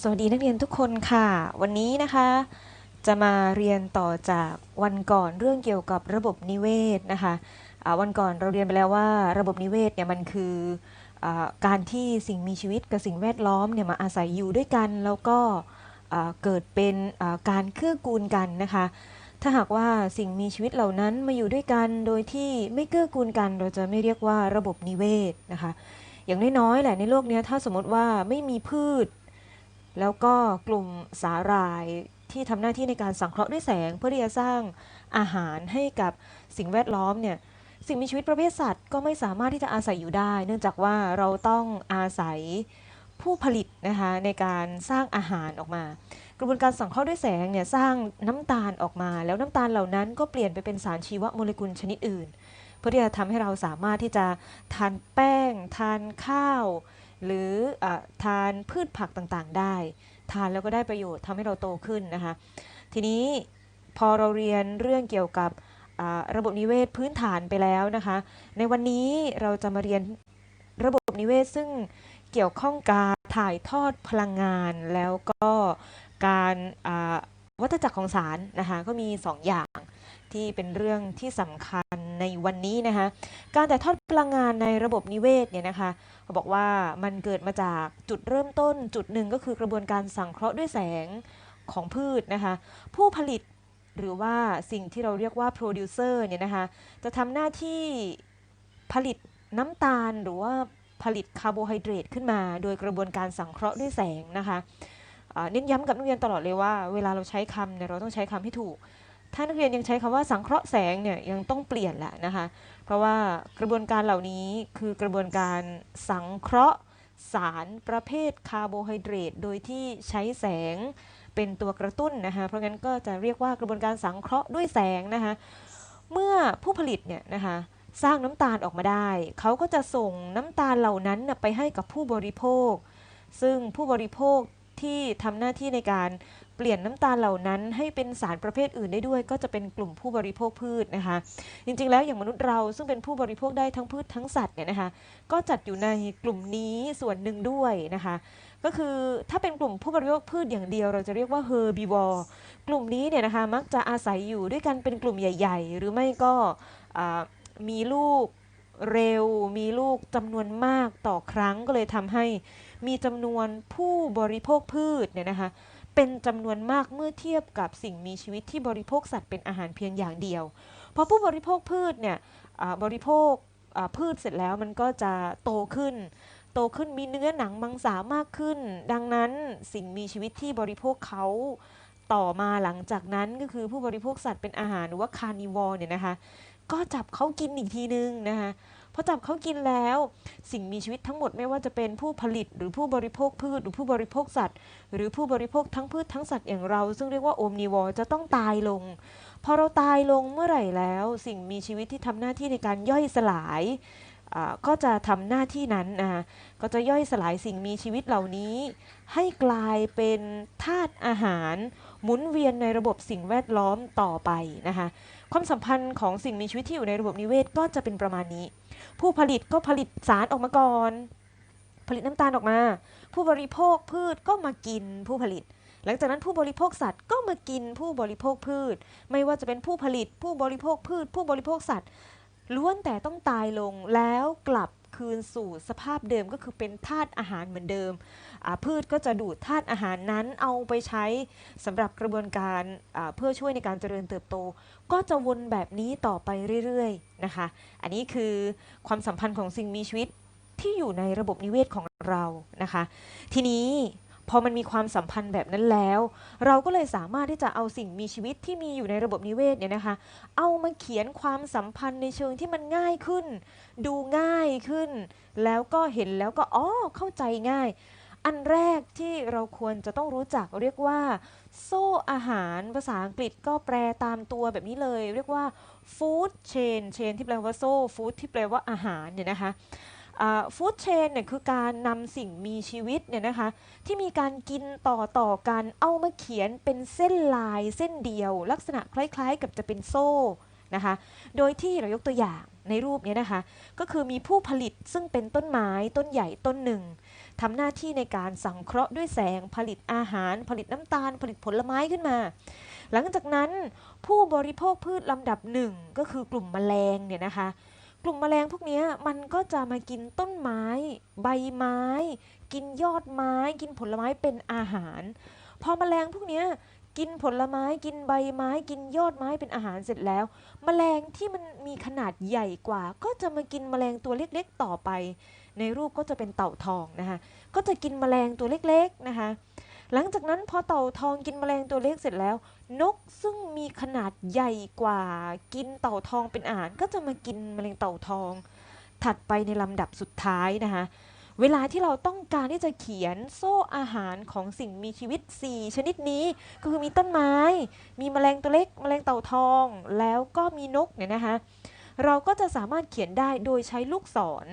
สวัสดีนักเรียนทุกคนค่ะ วันนี้นะคะ จะมาเรียนต่อจากวันก่อนเรื่องเกี่ยวกับระบบนิเวศนะคะอ่าวันก่อนเราเรียนไปแล้วว่าระบบนิเวศเนี่ยมันคืออการที่สิ่งมีชีวิตกับสิ่งแวดล้อมเนี่ยมาอาศัยอยู่ด้วยกัน แล้วก็เกิดเป็นการเกื้อกูลกันนะคะ ถ้าหากว่าสิ่งมีชีวิตเหล่านั้นมาอยู่ด้วยกันโดยที่ไม่เกื้อกูลกัน เราจะไม่เรียกว่าระบบนิเวศนะคะ อย่างน้อยๆแหละในโลกนี้ถ้าสมมติว่าไม่มีพืช แล้วก็กลุ่มสาหร่ายที่ทำหน้าที่ในการสังเคราะห์ด้วยแสง เพื่อที่จะสร้างอาหารให้กับสิ่งแวดล้อมเนี่ยสิ่งมีชีวิตประเภทสัตว์ก็ไม่สามารถที่จะอาศัยอยู่ได้ เนื่องจากว่าเราต้องอาศัยผู้ผลิตนะคะในการสร้างอาหารออกมา กระบวนการสังเคราะห์ด้วยแสงเนี่ยสร้างน้ำตาลออกมา แล้วน้ำตาลเหล่านั้นก็เปลี่ยนไปเป็นสารชีวโมเลกุลชนิดอื่น เพื่อที่จะทำให้เราสามารถที่จะทานแป้ง ทานข้าว หรืออทานพืชผักต่างๆ ได้ ทานแล้วก็ได้ประโยชน์ทำให้เราโตขึ้นนะคะ ทีนี้พอเราเรียนเรื่องเกี่ยวกับระบบนิเวศพื้นฐานไปแล้วนะคะ ในวันนี้เราจะมาเรียนระบบนิเวศซึ่งเกี่ยวข้องการถ่ายทอดพลังงาน แล้วก็การวัฏจักรของสารนะคะก็มี 2 อย่างที่เป็นเรื่องที่สำคัญในวันนี้นะคะ การถ่ายทอดพลังงานในระบบนิเวศเนี่ยนะคะ เขาบอกว่ามันเกิดมาจากจุดเริ่มต้นจุดหนึ่งก็คือกระบวนการสังเคราะห์ด้วยแสงของพืชนะคะผู้ผลิตหรือว่าสิ่งที่เราเรียกว่า producer เนี่ยนะคะจะทำหน้าที่ผลิตน้ำตาลหรือว่าผลิตคาร์โบไฮเดรตขึ้นมา โดยกระบวนการสังเคราะห์ด้วยแสงนะคะเน้นย้ำกับนักเรียนตลอดเลยว่า เวลาเราใช้คำเนี่ยเราต้องใช้คำให้ถูก ถ้านักเรียนยังใช้คำว่าสังเคราะห์แสงเนี่ยยังต้องเปลี่ยนแหละนะคะ เพราะว่ากระบวนการเหล่านี้คือกระบวนการสังเคราะห์สารประเภทคาร์โบไฮเดรตโดยที่ใช้แสงเป็นตัวกระตุ้นนะคะ เพราะงั้นก็จะเรียกว่ากระบวนการสังเคราะห์ด้วยแสงนะคะ เมื่อผู้ผลิตเนี่ยนะคะสร้างน้ำตาลออกมาได้ เขาก็จะส่งน้ำตาลเหล่านั้นไปให้กับผู้บริโภค ซึ่งผู้บริโภคที่ทำหน้าที่ในการ ลี่ยนน้ำตาลเหล่านั้นให้เป็นสารประเภทอื่นได้ด้วย ก็จะเป็นกลุ่มผู้บริโภคพืชนะคะ จริงๆ แล้วอย่างมนุษย์เราซึ่งเป็นผู้บริโภคได้ทั้งพืชทั้งสัตว์เนี่ยนะคะ ก็จัดอยู่ในกลุ่มนี้ส่วนหนึ่งด้วยนะคะ ก็คือถ้าเป็นกลุ่มผู้บริโภคพืชอย่างเดียว เราจะเรียกว่า herbivore กลุ่มนี้เนี่ยนะคะมักจะอาศัยอยู่ด้วยกันเป็นกลุ่มใหญ่ ๆ หรือไม่ก็มีลูกเร็ว มีลูกจำนวนมากต่อครั้งก็เลยทำให้มีจำนวนผู้บริโภคพืชเนี่ยนะคะ เป็นจำนวนมากเมื่อเทียบกับสิ่งมีชีวิตที่บริโภคสัตว์เป็นอาหารเพียงอย่างเดียวพอผู้บริโภคพืชเนี่ยบริโภคพืชเสร็จแล้วมันก็จะโตขึ้น โตขึ้นมีเนื้อหนังมังสามากขึ้น ดังนั้นสิ่งมีชีวิตที่บริโภคเขาต่อมาหลังจากนั้นก็คือผู้บริโภคสัตว์เป็นอาหารหรือว่าคาร์นิวอร์เนี่ยนะคะก็จับเขากินอีกทีนึงนะคะ พอจับเขากินแล้ว สิ่งมีชีวิตทั้งหมดไม่ว่าจะเป็นผู้ผลิตหรือผู้บริโภคพืช หรือผู้บริโภคสัตว์ หรือผู้บริโภคทั้งพืชทั้งสัตว์อย่างเรา ซึ่งเรียกว่าโอมนิวอร์จะต้องตายลง พอเราตายลงเมื่อไหร่แล้ว สิ่งมีชีวิตที่ทำหน้าที่ในการย่อยสลายก็จะทำหน้าที่นั้นนะก็จะย่อยสลายสิ่งมีชีวิตเหล่านี้ ให้กลายเป็นธาตุอาหาร หมุนเวียนในระบบสิ่งแวดล้อมต่อไปนะคะความสัมพันธ์ของสิ่งมีชีวิตที่อยู่ในระบบนิเวศก็จะเป็นประมาณนี้ ผู้ผลิตก็ผลิตสารออกมาก่อน ผลิตน้ำตาลออกมา ผู้บริโภคพืชก็มากินผู้ผลิต หลังจากนั้นผู้บริโภคสัตว์ก็มากินผู้บริโภคพืช ไม่ว่าจะเป็นผู้ผลิต ผู้บริโภคพืช ผู้บริโภคสัตว์ล้วนแต่ต้องตายลงแล้วกลับ คืนสู่สภาพเดิมก็คือเป็นธาตุอาหารเหมือนเดิม พืชก็จะดูดธาตุอาหารนั้นเอาไปใช้สำหรับกระบวนการเพื่อช่วยในการเจริญเติบโต ก็จะวนแบบนี้ต่อไปเรื่อยๆนะคะ อันนี้คือความสัมพันธ์ของสิ่งมีชีวิตที่อยู่ในระบบนิเวศของเรานะคะ ทีนี้ พอมันมีความสัมพันธ์แบบนั้นแล้ว เราก็เลยสามารถที่จะเอาสิ่งมีชีวิตที่มีอยู่ในระบบนิเวศเนี่ยนะคะ เอามาเขียนความสัมพันธ์ในเชิงที่มันง่ายขึ้น ดูง่ายขึ้น แล้วก็เห็นแล้วก็อ๋อเข้าใจง่าย อันแรกที่เราควรจะต้องรู้จักเรียกว่า โซ่อาหารภาษาอังกฤษก็แปลตามตัวแบบนี้เลย เรียกว่า food chain chain ที่แปลว่าโซ่ food ที่แปลว่าอาหารเนี่ยนะคะ ฟู้ดเชนเนี่ยคือการนำสิ่งมีชีวิตเนี่ยนะคะที่มีการกินต่อต่อกันเอามาเขียนเป็นเส้นลายเส้นเดียว ลักษณะคล้ายๆ กับจะเป็นโซ่นะคะโดยที่เรายกตัวอย่างในรูปเนี้ยนะคะ ก็คือมีผู้ผลิตซึ่งเป็นต้นไม้ต้นใหญ่ต้นหนึ่งทำหน้าที่ในการสังเคราะห์ด้วยแสงผลิตอาหาร ผลิตน้ำตาล ผลิตผลไม้ขึ้นมา หลังจากนั้นผู้บริโภคพืชลำดับหนึ่งก็คือกลุ่มแมลงเนี่ยนะคะ กลุ่มแมลงพวกนี้มันก็จะมากินต้นไม้ ใบไม้ กินยอดไม้ กินผลไม้เป็นอาหาร พอแมลงพวกนี้กินผลไม้กินใบไม้ กินยอดไม้เป็นอาหารเสร็จแล้วแมลงที่มันมีขนาดใหญ่กว่า ก็จะมากินแมลงตัวเล็กๆต่อไป ในรูปก็จะเป็นเต่าทองนะคะก็จะกินแมลงตัวเล็กๆนะคะ หลังจากนั้นพอเต่าทองกินแมลงตัวเล็กเสร็จแล้ว นกซึ่งมีขนาดใหญ่กว่า กินเต่าทองเป็นอาหารก็จะมากินแมลงเต่าทอง ถัดไปในลำดับสุดท้ายนะคะเวลาที่เราต้องการที่จะเขียนโซ่อาหารของสิ่งมีชีวิต 4 ชนิดนี้ก็คือมีต้นไม้ มีแมลงตัวเล็ก แมลงเต่าทอง แล้วก็มีนกเนี่ยนะคะ เราก็จะสามารถเขียนได้โดยใช้ลูกศร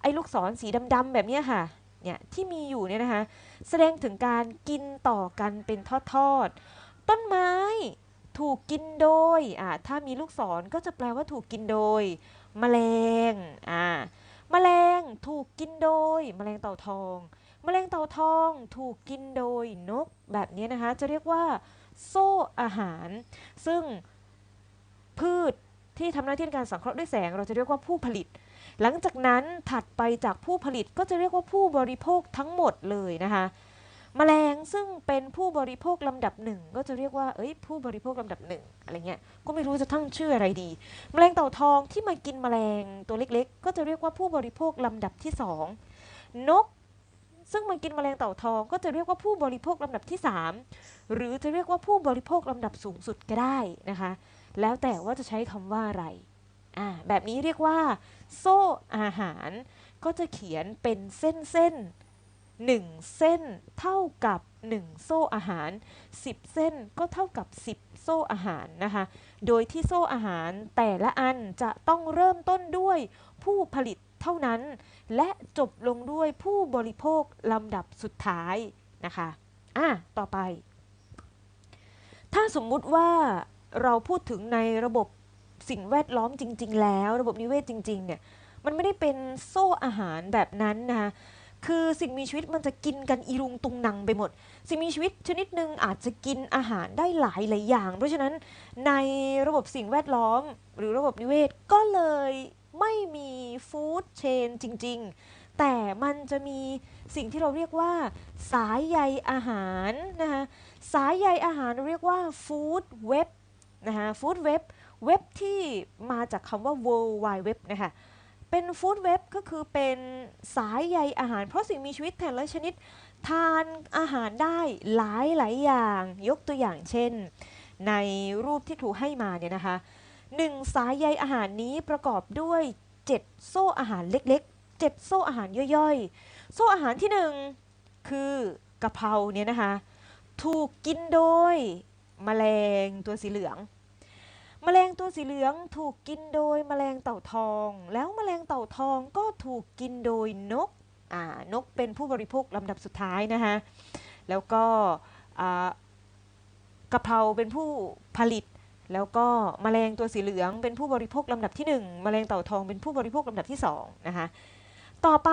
ไอ้ลูกศรสีดำๆแบบนี้ค่ะ เนี่ยที่มีอยู่เนี่ยนะคะ แสดงถึงการกินต่อกันเป็นทอดๆ ต้นไม้ถูกกินโดยอ่าถ้ามีลูกศรก็จะแปลว่าถูกกินโดยแมลงอ่าแมลงถูกกินโดยแมลงเต่าทองแมลงเต่าทองถูกกินโดยนกแบบนี้นะคะ จะเรียกว่า โซ่อาหาร ซึ่งพืช ที่ทำหน้าที่ในการสังเคราะห์ด้วยแสง เราจะเรียกว่าผู้ผลิต หลังจากนั้นถัดไปจากผู้ผลิตก็จะเรียกว่าผู้บริโภคทั้งหมดเลยนะคะแมลงซึ่งเป็นผู้บริโภคลำดับหนึ่งก็จะเรียกว่าเอ้ยผู้บริโภคลำดับหนึ่งอะไรเงี้ยก็ไม่รู้จะตั้งชื่ออะไรดีแมลงเต่าทองที่มากินแมลงตัวเล็กๆ ก็จะเรียกว่าผู้บริโภคลำดับที่สองนก ซึ่งมากินแมลงเต่าทอง ก็จะเรียกว่าผู้บริโภคลำดับที่สามหรือจะเรียกว่าผู้บริโภคลำดับสูงสุดก็ได้นะคะ แล้วแต่ว่าจะใช้คำว่าอะไรอ่าแบบนี้เรียกว่า โซ่อาหารก็จะเขียนเป็นเส้นเส้นหนึ่งเส้นเท่ากับ 1 โซ่อาหาร 10 เส้นก็เท่ากับ 10 โซ่อาหารนะคะ โดยที่โซ่อาหารแต่ละอันจะต้องเริ่มต้นด้วยผู้ผลิตเท่านั้น และจบลงด้วยผู้บริโภคลำดับสุดท้ายนะคะ อะ ต่อไป ถ้าสมมุติว่า เราพูดถึงในระบบสิ่งแวดล้อมจริง ๆ แล้ว ระบบนิเวศจริง ๆ เนี่ยมันไม่ได้เป็นโซ่อาหารแบบนั้นนะคะคือสิ่งมีชีวิตมันจะกินกันอีรุงตุงนังไปหมด สิ่งมีชีวิตชนิดหนึ่งอาจจะกินอาหารได้หลายหลายอย่าง เพราะฉะนั้นในระบบสิ่งแวดล้อม หรือระบบนิเวศก็เลยไม่มีฟู้ดเชนจริง ๆ แต่มันจะมีสิ่งที่เราเรียกว่า สายใยอาหารนะคะสายใยอาหารเรียกว่าฟู้ดเว็บ นะคะฟู้ดเว็บเว็บที่มาจากคำว่า World Wide Web นะคะเป็นฟู้ดเว็บก็คือเป็นสายใยอาหาร เพราะสิ่งมีชีวิตแต่ละชนิด ทานอาหารได้หลายหลายอย่าง ยกตัวอย่างเช่น ในรูปที่ถูกให้มาเนี่ยนะคะหนึ่งสายใยอาหารนี้ประกอบด้วย 7 โซ่อาหารเล็กๆ 7 โซ่อาหารย่อยๆ โซ่อาหารที่หนึ่งคือกะเพราเนี่ยนะคะ ถูกกินโดย แมลงตัวสีเหลืองแมลงตัวสีเหลืองถูกกินโดยแมลงเต่าทอง แล้วแมลงเต่าทองก็ถูกกินโดยนกอ่านกเป็นผู้บริโภคลำดับสุดท้ายนะคะแล้วก็อ่ากะเพราเป็นผู้ผลิต แล้วก็แมลงตัวสีเหลืองเป็นผู้บริโภคลำดับที่หนึ่งแมลงเต่าทองเป็นผู้บริโภคลำดับที่สองนะคะต่อไป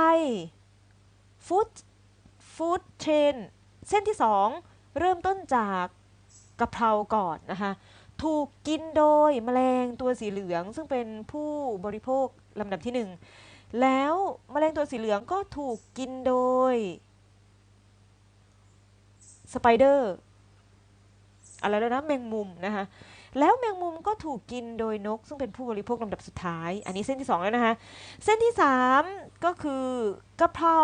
ฟู้ดฟู้ดเชนเส้นที่สองเริ่มต้นจาก กะเพราก่อนนะคะถูกกินโดยแมลงตัวสีเหลือง ซึ่งเป็นผู้บริโภคลำดับที่หนึ่งแล้วแมลงตัวสีเหลืองก็ถูกกินโดยสไปเดอร์อะไรแล้วนะแมงมุมนะคะแล้วแมงมุมก็ถูกกินโดยนก ซึ่งเป็นผู้บริโภคลำดับสุดท้าย อันนี้เส้นที่สองแล้วนะคะ เส้นที่สามก็คือกะเพรา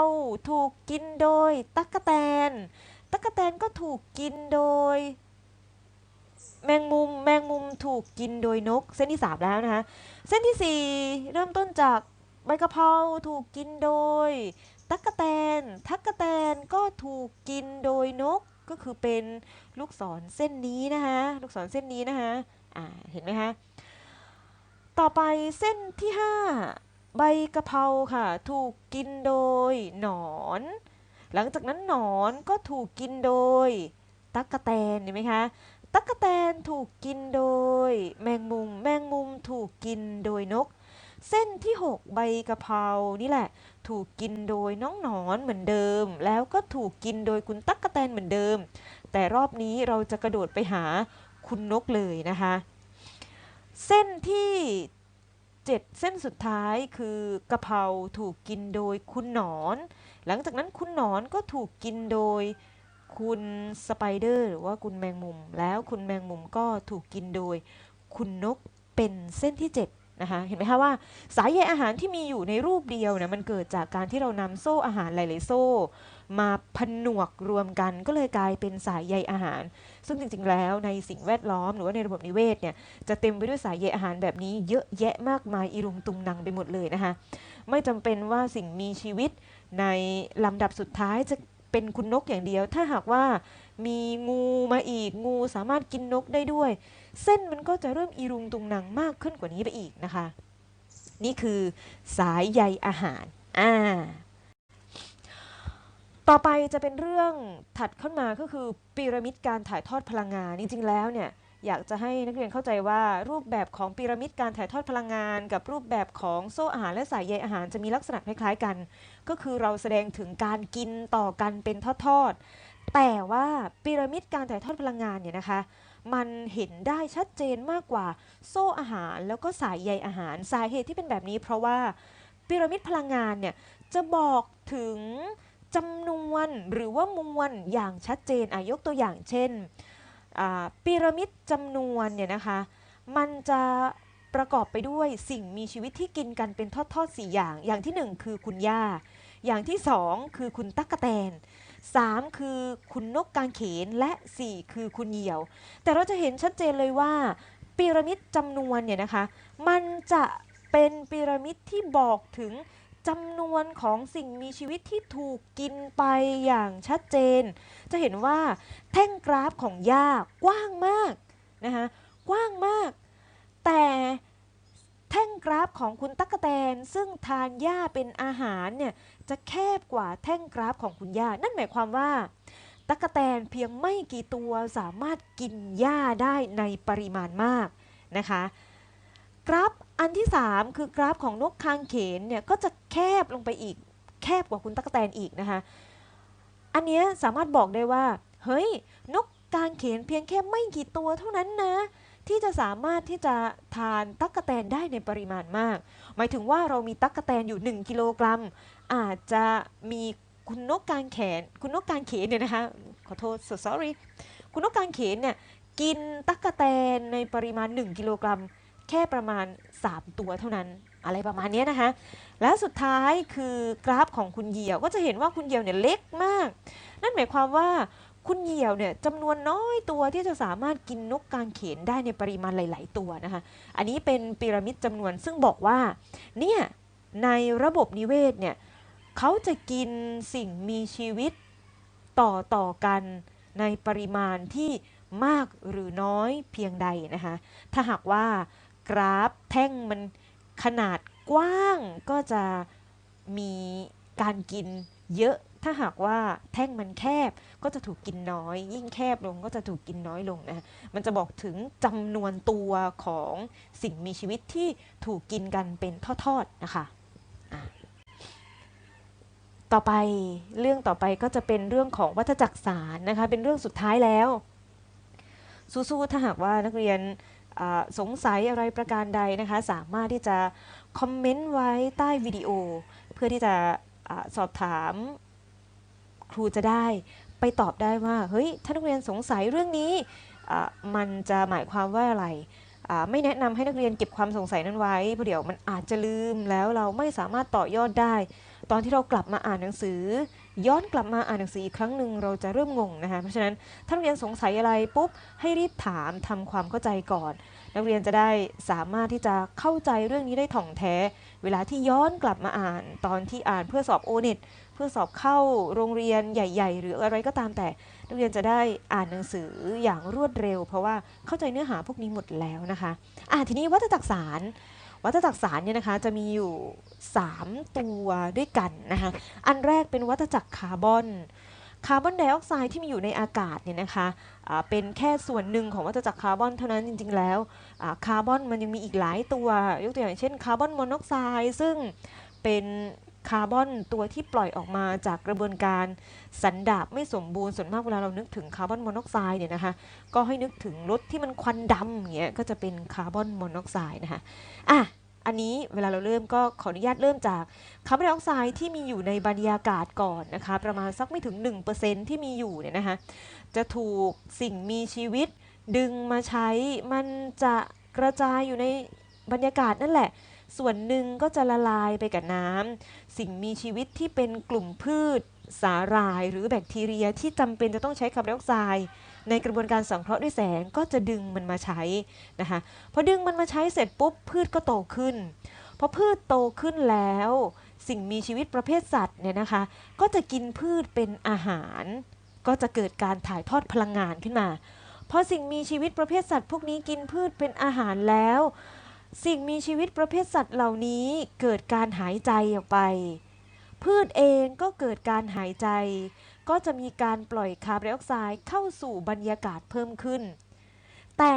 ถูกกินโดยตั๊กแตนตั๊กแตนก็ถูกกินโดย แมงมุมแมงมุมถูกกินโดยนก เส้นที่สามแล้วนะคะ เส้นที่สี่เริ่มต้นจากใบกะเพราถูกกินโดย ตั๊กแตนตั๊กแตนก็ถูกกินโดยนกก็คือเป็นลูกศรเส้นนี้นะคะลูกศรเส้นนี้นะคะอ่าเห็นไหมคะต่อไปเส้นที่ห้าใบกะเพราค่ะ ถูกกินโดยหนอน หลังจากนั้นหนอนก็ถูกกินโดยตั๊กแตนเห็นไหมคะ ตั๊กแตนถูกกินโดย แมงมุม แมงมุมถูกกินโดยนก เส้นที่ 6 ใบกะเพรานี่แหละ ถูกกินโดยน้องหนอนเหมือนเดิม แล้วก็ถูกกินโดยคุณตั๊กแตนเหมือนเดิม แต่รอบนี้เราจะกระโดดไปหาคุณนกเลยนะคะ เส้นที่ 7 เส้นสุดท้ายคือกะเพราถูกกินโดยคุณหนอน หลังจากนั้นคุณหนอนก็ถูกกินโดย คุณสไปเดอร์หรือว่าคุณแมงมุม แล้วคุณแมงมุมก็ถูกกินโดย คุณนกเป็นเส้นที่ 7นะคะเห็นไหมคะว่าสายใยอาหารที่มีอยู่ในรูปเดียวเนี่ยมันเกิดจากการที่เรานำโซ่อาหารหลายๆโซ่ มาผนวกรวมกันก็เลยกลายเป็นสายใยอาหาร ซึ่งจริงๆแล้วในสิ่งแวดล้อมหรือว่าในระบบนิเวศเนี่ยจะเต็มไปด้วยสายใยอาหารแบบนี้เยอะแยะมากมายอีรุงตุงนังไปหมดเลยนะคะไม่จำเป็นว่าสิ่งมีชีวิตในลำดับสุดท้ายจะ เป็นคุณนกอย่างเดียว ถ้าหากว่ามีงูมาอีกงูสามารถกินนกได้ด้วย เส้นมันก็จะเริ่มอีรุงตุงนังมากขึ้นกว่านี้ไปอีกนะคะ นี่คือสายใยอาหารอ่าต่อไปจะเป็นเรื่องถัดขึ้นมาก็คือ พีระมิดการถ่ายทอดพลังงานจริงๆแล้วเนี่ย อยากจะให้นักเรียนเข้าใจว่ารูปแบบของพีระมิดการถ่ายทอดพลังงาน กับรูปแบบของโซ่อาหารและสายใยอาหารจะมีลักษณะคล้ายๆกัน ก็คือเราแสดงถึงการกินต่อกันเป็นทอดๆแต่ว่าพีระมิดการถ่ายทอดพลังงานเนี่ยนะคะ มันเห็นได้ชัดเจนมากกว่าโซ่อาหารแล้วก็สายใยอาหารสาเหตุที่เป็นแบบนี้ เพราะว่าพีระมิดพลังงานเนี่ยจะบอกถึงจำนวนหรือว่ามวลอย่างชัดเจนอายกตัวอย่างเช่น พีระมิดจำนวนเนี่ยนะคะ มันจะประกอบไปด้วยสิ่งมีชีวิตที่กินกันเป็นทอดๆสี่อย่าง อย่างที่หนึ่งคือคุณย่า อย่างที่สองคือคุณตั๊กแตนสามคือคุณนกกางเขนและสี่คือคุณเหยี่ยว แต่เราจะเห็นชัดเจนเลยว่าพีระมิดจำนวนเนี่ยนะคะ มันจะเป็นพีระมิดที่บอกถึง จำนวนของสิ่งมีชีวิตที่ถูกกินไปอย่างชัดเจน จะเห็นว่าแท่งกราฟของหญ้ากว้างมากนะคะกว้างมาก แต่แท่งกราฟของคุณตั๊กแตนซึ่งทานหญ้าเป็นอาหารเนี่ยจะแคบกว่าแท่งกราฟของคุณย่า นั่นหมายความว่าตั๊กแตนเพียงไม่กี่ตัวสามารถกินหญ้าได้ในปริมาณมากนะคะ กราฟ อันที่ 3 คือกราฟของนกคางเขนเนี่ยก็จะแคบลงไปอีก แคบกว่าคุณตั๊กแตนอีกนะคะ อันนี้สามารถบอกได้ว่า เฮ้ย นกกางเขนเพียงแค่ไม่กี่ตัวเท่านั้นนะ ที่จะสามารถที่จะทานตั๊กแตนได้ในปริมาณมาก หมายถึงว่าเรามีตั๊กแตนอยู่ 1 กิโลกรัม อาจจะมีคุณนกกางแขน คุณนกกางเขนเนี่ยนะคะขอโทษ so sorry คุณนกกางเขนเนี่ยกินตั๊กแตนในปริมาณ 1 กิโลกรัม แค่ประมาณ 3 ตัวเท่านั้นอะไรประมาณนี้นะคะ และสุดท้ายคือกราฟของคุณเหยี่ยวก็จะเห็นว่าคุณเหยี่ยวเนี่ยเล็กมาก นั่นหมายความว่าคุณเหยี่ยวเนี่ยจำนวนน้อยตัวที่จะสามารถกินนกกางเขนได้ในปริมาณหลาย ๆ ตัวนะคะ อันนี้เป็นพีระมิดจำนวนซึ่งบอกว่าเนี่ยในระบบนิเวศเนี่ยเขาจะกินสิ่งมีชีวิตต่อต่อกันในปริมาณที่มากหรือน้อยเพียงใดนะคะ ถ้าหากว่า กราฟแท่งมันขนาดกว้างก็จะมีการกินเยอะถ้าหากว่าแท่งมันแคบก็จะถูกกินน้อย ยิ่งแคบลงก็จะถูกกินน้อยลงนะมันจะบอกถึงจำนวนตัวของสิ่งมีชีวิตที่ถูกกินกันเป็นทอดๆนะคะะต่อไปเรื่องต่อไปก็จะเป็นเรื่องของวัฏจักรสารนะคะเป็นเรื่องสุดท้ายแล้วสู้ๆถ้าหากว่านักเรียน สงสัยอะไรประการใดนะคะ สามารถที่จะคอมเมนต์ไว้ใต้วิดีโอ เพื่อที่จะอาสอบถามครูจะได้ไปตอบได้ว่า เฮ้ยถ้านักเรียนสงสัยเรื่องนี้มันจะหมายความว่าอะไร ไม่แนะนำให้นักเรียนเก็บความสงสัยนั้นไว้เพราะเดี๋ยวมันอาจจะลืมแล้วเราไม่สามารถต่อยอดได้ ตอนที่เรากลับมาอ่านหนังสือ ย้อนกลับมาอ่านหนังสืออีกครั้งหนึ่งเราจะเริ่มงงนะคะเพราะฉะนั้นถ้านักเรียนสงสัยอะไรปุ๊บให้รีบถามทำความเข้าใจก่อน นักเรียนจะได้สามารถที่จะเข้าใจเรื่องนี้ได้ถ่องแท้ เวลาที่ย้อนกลับมาอ่านตอนที่อ่านเพื่อสอบโอเน็ตเพื่อสอบเข้าโรงเรียนใหญ่ ๆ หรืออะไรก็ตามแต่ นักเรียนจะได้อ่านหนังสืออย่างรวดเร็ว เพราะว่าเข้าใจเนื้อหาพวกนี้หมดแล้วนะคะอ่าทีนี้วัฏจักสาร วัฏจักรสารเนี่ยนะคะจะมีอยู่ 3 ตัวด้วยกันนะคะอันแรกเป็นวัฏจักรคาร์บอนคาร์บอนไดออกไซด์ที่มีอยู่ในอากาศเนี่ยนะคะะเป็นแค่ส่วนหนึ่งของวัฏจักรคาร์บอนเท่านั้นจริง ๆ แล้วคาร์บอนมันยังมีอีกหลายตัวยกตัวอย่างเช่นคาร์บอนมอนอกไซด์ซึ่งเป็น คาร์บอนตัวที่ปล่อยออกมาจากกระบวนการสันดาบไม่สมบูรณ์ส่วนมากเวลาเรานึกถึงคาร์บอนมอนอกไซด์เนี่ยนะคะก็ให้นึกถึงรถที่มันควันดำอย่างเงี้ยก็จะเป็นคาร์บอนมอนอกไซด์นะคะอะอันนี้เวลาเราเริ่มก็ขออนุญาตเริ่มจากคาร์บอนไดออกไซด์ที่มีอยู่ในบรรยากาศก่อนนะคะประมาณสักไม่ถึง 1%ที่มีอยู่เนี่ยนะคะจะถูกสิ่งมีชีวิตดึงมาใช้มันจะกระจายอยู่ในบรรยากาศนั่นแหละ ส่วนหนึ่งก็จะละลายไปกับน้ำสิ่งมีชีวิตที่เป็นกลุ่มพืช สาหร่าย หรือแบคทีเรียที่จำเป็นจะต้องใช้คาร์บอนไดออกไซด์ในกระบวนการสังเคราะห์ด้วยแสงก็จะดึงมันมาใช้นะคะพอดึงมันมาใช้เสร็จปุ๊บพืชก็โตขึ้นพอพืชโตขึ้นแล้วสิ่งมีชีวิตประเภทสัตว์เนี่ยนะคะ ก็จะกินพืชเป็นอาหาร ก็จะเกิดการถ่ายทอดพลังงานขึ้นมาพอสิ่งมีชีวิตประเภทสัตว์พวกนี้กินพืชเป็นอาหารแล้ว สิ่งมีชีวิตประเภทสัตว์เหล่านี้เกิดการหายใจออกไป พืชเองก็เกิดการหายใจ ก็จะมีการปล่อยคาร์บอนไดออกไซด์เข้าสู่บรรยากาศเพิ่มขึ้น แต่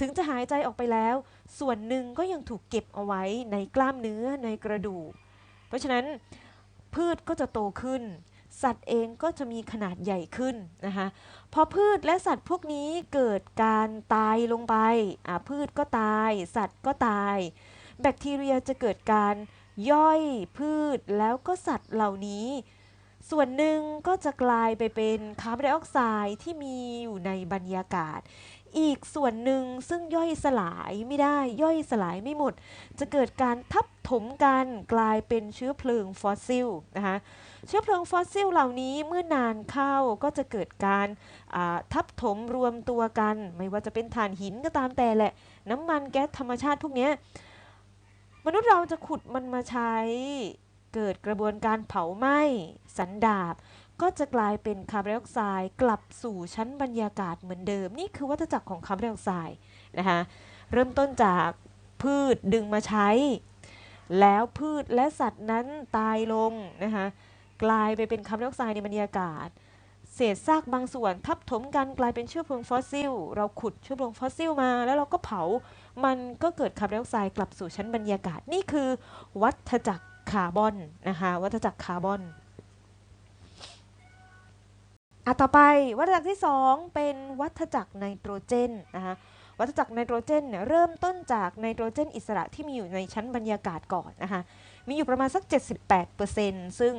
ถึงจะหายใจออกไปแล้ว ส่วนหนึ่งก็ยังถูกเก็บเอาไว้ในกล้ามเนื้อในกระดูก เพราะฉะนั้นพืชก็จะโตขึ้น สัตว์เองก็จะมีขนาดใหญ่ขึ้นนะคะพอพืชและสัตว์พวกนี้เกิดการตายลงไปพืชก็ตาย สัตว์ก็ตาย แบคทีเรียจะเกิดการย่อยพืชแล้วก็สัตว์เหล่านี้ ส่วนหนึ่งก็จะกลายไปเป็นคาร์บอนไดออกไซด์ที่มีอยู่ในบรรยากาศ อีกส่วนหนึ่งซึ่งย่อยสลายไม่ได้ย่อยสลายไม่หมด จะเกิดการทับถมกันกลายเป็นเชื้อเพลิงฟอสซิลนะคะ เชื้อเพลิงฟอสซิลเหล่านี้เมื่อนานเข้าก็จะเกิดการทับถมรวมตัวกัน ไม่ว่าจะเป็นถ่านหินก็ตามแต่แหละ น้ำมันแก๊สธรรมชาติพวกนี้มนุษย์เราจะขุดมันมาใช้เกิดกระบวนการเผาไหม้สันดาบ ก็จะกลายเป็นคาร์บอนไดออกไซด์กลับสู่ชั้นบรรยากาศเหมือนเดิม นี่คือวัฏจักรของคาร์บอนไดออกไซด์นะคะเริ่มต้นจากพืชดึงมาใช้ แล้วพืชและสัตว์นั้นตายลงนะคะ กลายไปเป็นคาร์บอนไดออกไซด์ในบรรยากาศ เศษซากบางส่วนทับถมกันกลายเป็นเชื้อเพลิงฟอสซิล เราขุดเชื้อเพลิงฟอสซิลมา แล้วเราก็เผา มันก็เกิดคาร์บอนไดออกไซด์กลับสู่ชั้นบรรยากาศ นี่คือ วัฏจักรคาร์บอนนะคะวัฏจักรคาร์บอนอะต่อไปวัฏจักรที่ 2 เป็นวัฏจักรไนโตรเจนนะคะวัฏจักรไนโตรเจนเนี่ยเริ่มต้นจากไนโตรเจนอิสระที่มีอยู่ในชั้นบรรยากาศก่อนนะคะ มีอยู่ประมาณสัก 78%ซึ่ง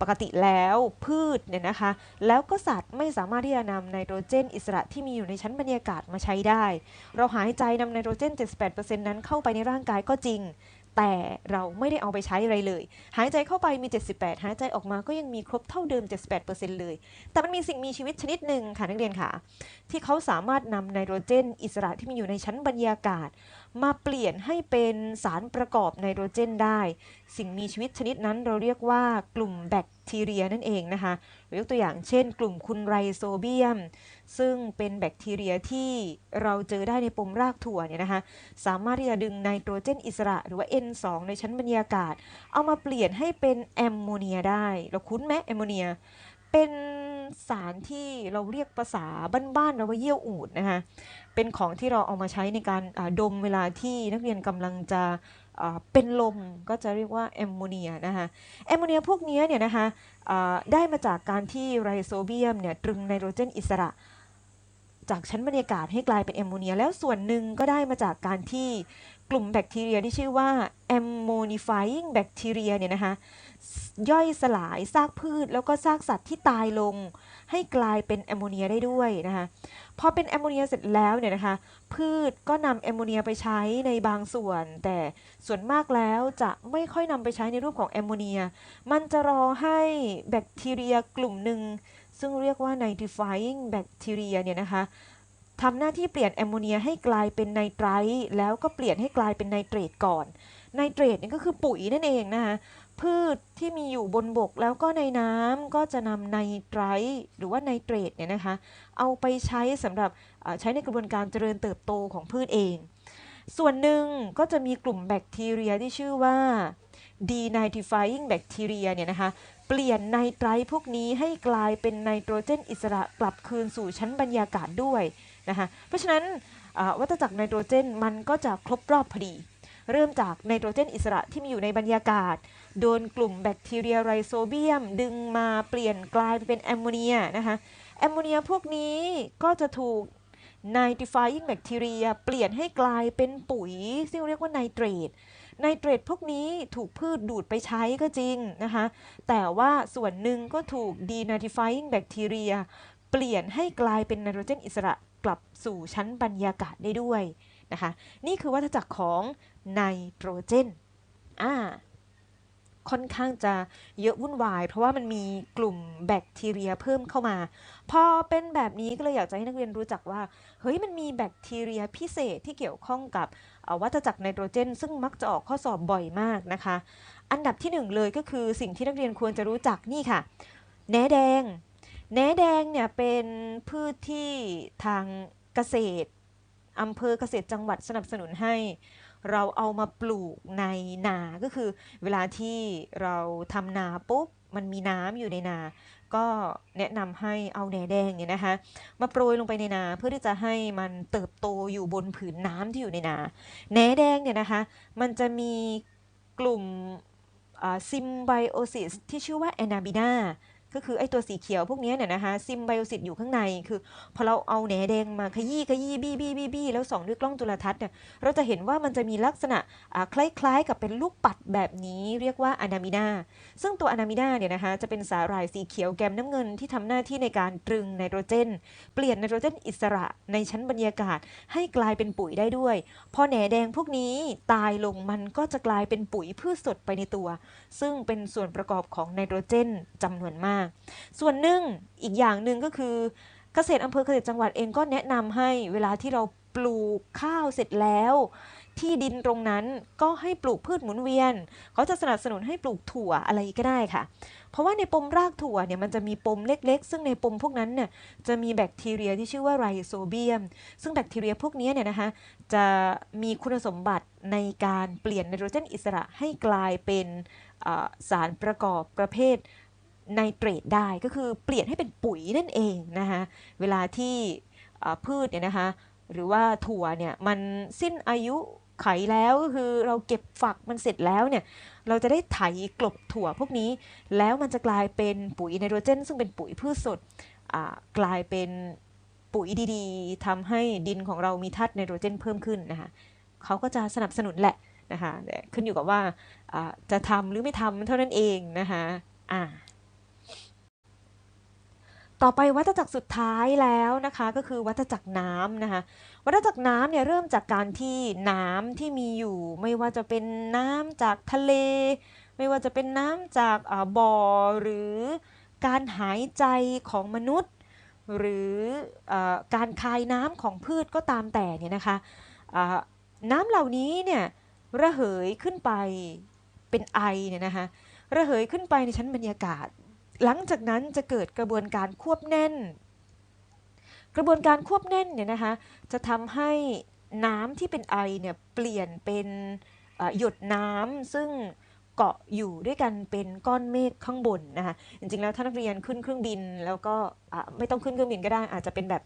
ปกติแล้วพืชเนี่ยนะคะ แล้วก็สัตว์ไม่สามารถที่จะนำไนโตรเจนอิสระที่มีอยู่ในชั้นบรรยากาศมาใช้ได้ เราหายใจนำไนโตรเจน 78%นั้นเข้าไปในร่างกายก็จริงแต่เราไม่ได้เอาไปใช้อะไรเลย หายใจเข้าไปมี 78 หายใจออกมาก็ยังมีครบเท่าเดิม 78%เลย แต่มันมีสิ่งมีชีวิตชนิดหนึ่งค่ะนักเรียนค่ะ ที่เขาสามารถนำไนโตรเจน อิสระที่มีอยู่ในชั้นบรรยากาศ มาเปลี่ยนให้เป็นสารประกอบไนโตรเจนได้ สิ่งมีชีวิตชนิดนั้นเราเรียกว่ากลุ่มแบคทีเรียนั่นเองนะคะยกตัวอย่างเช่น กลุ่มคุณไรโซเบียม ซึ่งเป็นแบคทีเรียที่เราเจอได้ในปมรากถั่วเนี่ยนะคะสามารถที่จะดึงไนโตรเจนอิสระหรือว่า N2 ในชั้นบรรยากาศ เอามาเปลี่ยนให้เป็นแอมโมเนียได้ เราคุ้นไหมแอมโมเนียเป็น สารที่เราเรียกภาษาบ้านๆเราว่าเยี่ยวอูดนะคะเป็นของที่เราเอามาใช้ในการดมเวลาที่นักเรียนกำลังจะเป็นลมก็จะเรียกว่าแอมโมเนียนะคะแอมโมเนียพวกนี้เนี่ยนะคะได้มาจากการที่ไรโซเบียมเนี่ยตรึงไนโตรเจนอิสระ จากชั้นบรรยากาศให้กลายเป็นแอมโมเนีย แล้วส่วนหนึ่งก็ได้มาจากการที่กลุ่มแบคทีเรียที่ชื่อว่า ammonifying bacteria เนี่ยนะคะ ย่อยสลายซากพืช แล้วก็ซากสัตว์ที่ตายลง ให้กลายเป็นแอมโมเนียได้ด้วยนะคะพอเป็นแอมโมเนียเสร็จแล้วเนี่ยนะคะ พืชก็นำแอมโมเนียไปใช้ในบางส่วน แต่ส่วนมากแล้วจะไม่ค่อยนำไปใช้ในรูปของแอมโมเนีย มันจะรอให้แบคทีเรียกลุ่มหนึ่งซึ่งเรียกว่า nitrifying bacteria เนี่ยนะคะทำหน้าที่เปลี่ยนแอมโมเนียให้กลายเป็นไนไตรท์แล้วก็เปลี่ยนให้กลายเป็นไนเตรตก่อนไนเตรตนี่ก็คือปุ๋ยนั่นเองนะคะ พืชที่มีอยู่บนบกแล้วก็ในน้ำก็จะนำไนไตรท์หรือว่าไนเตรตเนี่ยนะคะ เอาไปใช้สำหรับใช้ในกระบวนการเจริญเติบโตของพืชเอง ส่วนหนึ่งก็จะมีกลุ่มแบคทีเรียที่ชื่อว่า denitrifying bacteria เนี่ยนะคะ เปลี่ยนไนไตรท์พวกนี้ให้กลายเป็นไนโตรเจนอิสระกลับคืนสู่ชั้นบรรยากาศด้วยนะคะ เพราะฉะนั้นวัฏจักรไนโตรเจนมันก็จะครบรอบพอดี เริ่มจากไนโตรเจนอิสระที่มีอยู่ในบรรยากาศ โดนกลุ่มแบคทีเรียไรโซเบียม ดึงมาเปลี่ยนกลายเป็นแอมโมเนียนะคะ แอมโมเนียพวกนี้ก็จะถูก nitrifying bacteria เปลี่ยนให้กลายเป็นปุ๋ย ซึ่งเรียกว่าไนเตรตไนเตรตพวกนี้ถูกพืชดูดไปใช้ก็จริงนะคะ แต่ว่าส่วนหนึ่งก็ถูก denitrifying bacteria เปลี่ยนให้กลายเป็นไนโตรเจนอิสระกลับสู่ชั้นบรรยากาศได้ด้วยนะคะ นี่คือวัฏจักรของ ไนโตรเจนอ่าค่อนข้างจะเยอะวุ่นวาย เพราะว่ามันมีกลุ่มแบคทีเรียเพิ่มเข้ามา พอเป็นแบบนี้ก็เลยอยากจะให้นักเรียนรู้จักว่า เฮ้ยมันมีแบคทีเรียพิเศษที่เกี่ยวข้องกับวัฏจักรไนโตรเจน ซึ่งมักจะออกข้อสอบบ่อยมากนะคะ อันดับที่หนึ่งเลยก็คือสิ่งที่นักเรียนควรจะรู้จักนี่ค่ะแหนแดงแหนแดงเนี่ยเป็นพืชที่ทางเกษตรอำเภอเกษตรจังหวัดสนับสนุนให้ เราเอามาปลูกในนา ก็คือ เวลาที่เราทำนาปุ๊บมันมีน้ำอยู่ในนา ก็แนะนำให้เอาแหนแดงเนี่ยนะคะ มาโปรยลงไปในนาเพื่อที่จะให้มันเติบโตอยู่บนผืนน้ำที่อยู่ในนาแหนแดงเนี่ยนะคะ มันจะมีกลุ่มซิมไบโอซิสที่ชื่อว่าแอนาบินา ก็คือไอตัวสีเขียวพวกนี้เนี่ยนะคะซิมไบโอซิสอยู่ข้างในคือพอเราเอาแหนแดงมาขยี้ขยี้บี้บี้บี้บี้แล้วส่องด้วยกล้องจุลทรรศน์เนี่ยเราจะเห็นว่ามันจะมีลักษณะคล้ายๆ กับเป็นลูกปัดแบบนี้เรียกว่าอะนามินาซึ่งตัวอะนามินาเนี่ยนะคะจะเป็นสาหร่ายสีเขียวแกมน้ำเงินที่ทำหน้าที่ในการตรึงไนโตรเจน เปลี่ยนไนโตรเจนอิสระในชั้นบรรยากาศให้กลายเป็นปุ๋ยได้ด้วย พอแหนแดงพวกนี้ตายลงมันก็จะกลายเป็นปุ๋ยพืชสดไปในตัว ซึ่งเป็นส่วนประกอบของไนโตรเจนจำนวนมากส่วนหนึ่งอีกอย่างหนึ่งก็คือเกษตรอำเภอเกษตรจังหวัดเองก็แนะนำให้เวลาที่เราปลูกข้าวเสร็จแล้ว ที่ดินตรงนั้นก็ให้ปลูกพืชหมุนเวียน เขาจะสนับสนุนให้ปลูกถั่วอะไรก็ได้ค่ะ เพราะว่าในปมรากถั่วเนี่ยมันจะมีปมเล็กๆ ซึ่งในปมพวกนั้นเนี่ยจะมีแบคทีเรียที่ชื่อว่าไรโซเบียม ซึ่งแบคทีเรียพวกนี้เนี่ยนะคะจะมีคุณสมบัติในการเปลี่ยนไนโตรเจนอิสระให้กลายเป็นสารประกอบประเภท ไนเตรตได้ก็คือเปลี่ยนให้เป็นปุ๋ยนั่นเองนะคะเวลาที่พืชเนี่ยนะคะหรือว่าถั่วเนี่ยมันสิ้นอายุไขแล้วก็คือเราเก็บฝักมันเสร็จแล้วเนี่ยเราจะได้ไถกลบถั่วพวกนี้ แล้วมันจะกลายเป็นปุ๋ยไนโตรเจน ซึ่งเป็นปุ๋ยพืชสดกลายเป็นปุ๋ยดีๆทำให้ดินของเรามีธาตุไนโตรเจนเพิ่มขึ้นนะคะเขาก็จะสนับสนุนแหละนะคะแต่ขึ้นอยู่กับว่าอ่าจะทำหรือไม่ทำเท่านั้นเองนะคะอ่า ต่อไปวัฏจักรสุดท้ายแล้วนะคะก็คือวัฏจักรน้ำนะคะวัฏจักรน้ำเนี่ยเริ่มจากการที่น้ำที่มีอยู่ ไม่ว่าจะเป็นน้ำจากทะเล ไม่ว่าจะเป็นน้ำจากอ่าบ่อหรือการหายใจของมนุษย์ หรืออการคายน้ำของพืชก็ตามแต่เนี่ยนะคะน้ำเหล่านี้เนี่ยระเหยขึ้นไปเป็นไอเนี่ยนะคะระเหยขึ้นไปในชั้นบรรยากาศ หลังจากนั้นจะเกิดกระบวนการควบแน่น กระบวนการควบแน่นเนี่ยนะคะจะทำให้น้ำที่เป็นไอเนี่ยเปลี่ยนเป็นหยดน้ำซึ่งเกาะอยู่ด้วยกันเป็นก้อนเมฆข้างบนนะคะจริงๆแล้วถ้านักเรียนขึ้นเครื่องบินแล้วก็ไม่ต้องขึ้นเครื่องบินก็ได้อาจจะเป็นแบบ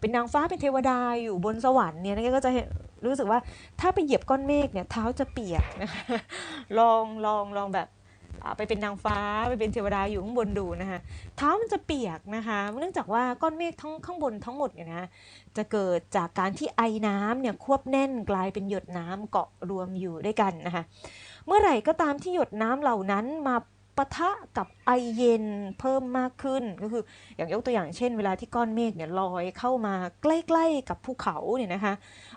เป็นนางฟ้าเป็นเทวดาอยู่บนสวรรค์เนี่ยนักเรียนก็จะรู้สึกว่าถ้าไปเหยียบก้อนเมฆเนี่ยเท้าจะเปียกนะคะลองลองลองแบบ ไปเป็นนางฟ้าไปเป็นเทวดาอยู่ข้างบนดูนะคะเท้ามันจะเปียกนะคะ เนื่องจากว่าก้อนเมฆทั้งข้างบนทั้งหมดเนี่ยนะจะเกิดจากการที่ไอน้ำเนี่ยควบแน่นกลายเป็นหยดน้ำเกาะรวมอยู่ด้วยกันนะคะเมื่อไหร่ก็ตามที่หยดน้ำเหล่านั้นมา ปะทะกับไอเย็นเพิ่มมากขึ้นก็คืออย่างยกตัวอย่างเช่น เวลาที่ก้อนเมฆเนี่ยลอยเข้ามาใกล้ๆกับภูเขาเนี่ยนะคะ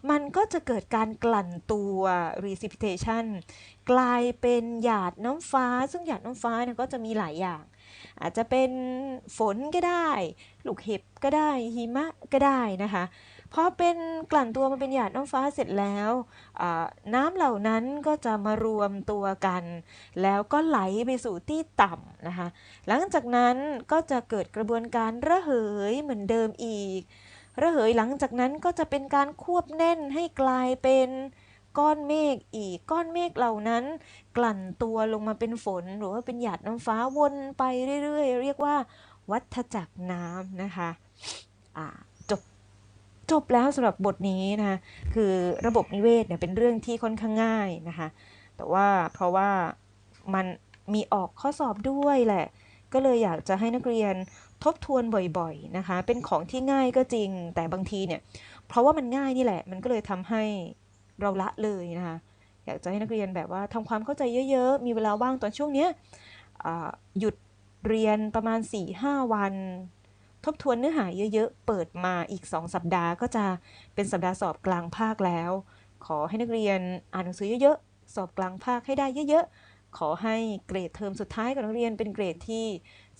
มันก็จะเกิดการกลั่นตัว precipitation กลายเป็นหยาดน้ำฟ้า ซึ่งหยาดน้ำฟ้าเนี่ยก็จะมีหลายอย่าง อาจจะเป็นฝนก็ได้ ลูกเห็บก็ได้หิมะก็ได้นะคะ พอเป็นกลั่นตัวมาเป็นหยาดน้ำฟ้าเสร็จแล้วน้ำเหล่านั้นก็จะมารวมตัวกัน แล้วก็ไหลไปสู่ที่ต่ำนะคะ หลังจากนั้นก็จะเกิดกระบวนการระเหยเหมือนเดิมอีก ระเหยหลังจากนั้นก็จะเป็นการควบแน่นให้กลายเป็นก้อนเมฆอีกก้อนเมฆเหล่านั้น กลั่นตัวลงมาเป็นฝน หรือว่าเป็นหยาดน้ำฟ้าวนไปเรื่อยๆ เรียกว่า วัฏจักรน้ำนะคะอ่า จบแล้วสำหรับบทนี้นะคะคือระบบนิเวศเนี่ยเป็นเรื่องที่ค่อนข้างง่ายนะคะแต่ว่าเพราะว่ามันมีออกข้อสอบด้วยแหละ ก็เลยอยากจะให้นักเรียนทบทวนบ่อยๆนะคะ เป็นของที่ง่ายก็จริงแต่บางทีเนี่ย เพราะว่ามันง่ายนี่แหละ มันก็เลยทำให้เราละเลยนะคะ อยากจะให้นักเรียนแบบว่าทำความเข้าใจเยอะๆ มีเวลาว่างตอนช่วงเนี้ยหยุดเรียนประมาณ4-5วัน ทบทวนเนื้อหาเยอะๆ เปิดมาอีก 2 สัปดาห์ก็จะเป็นสัปดาห์สอบกลางภาคแล้ว ขอให้นักเรียนอ่านหนังสือเยอะๆ สอบกลางภาคให้ได้เยอะๆ ขอให้เกรดเทอมสุดท้ายของนักเรียนเป็นเกรดที่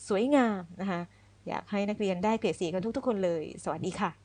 สวยงามนะคะ อยากให้นักเรียนได้เกรดสีกันทุกๆ คนเลย สวัสดีค่ะ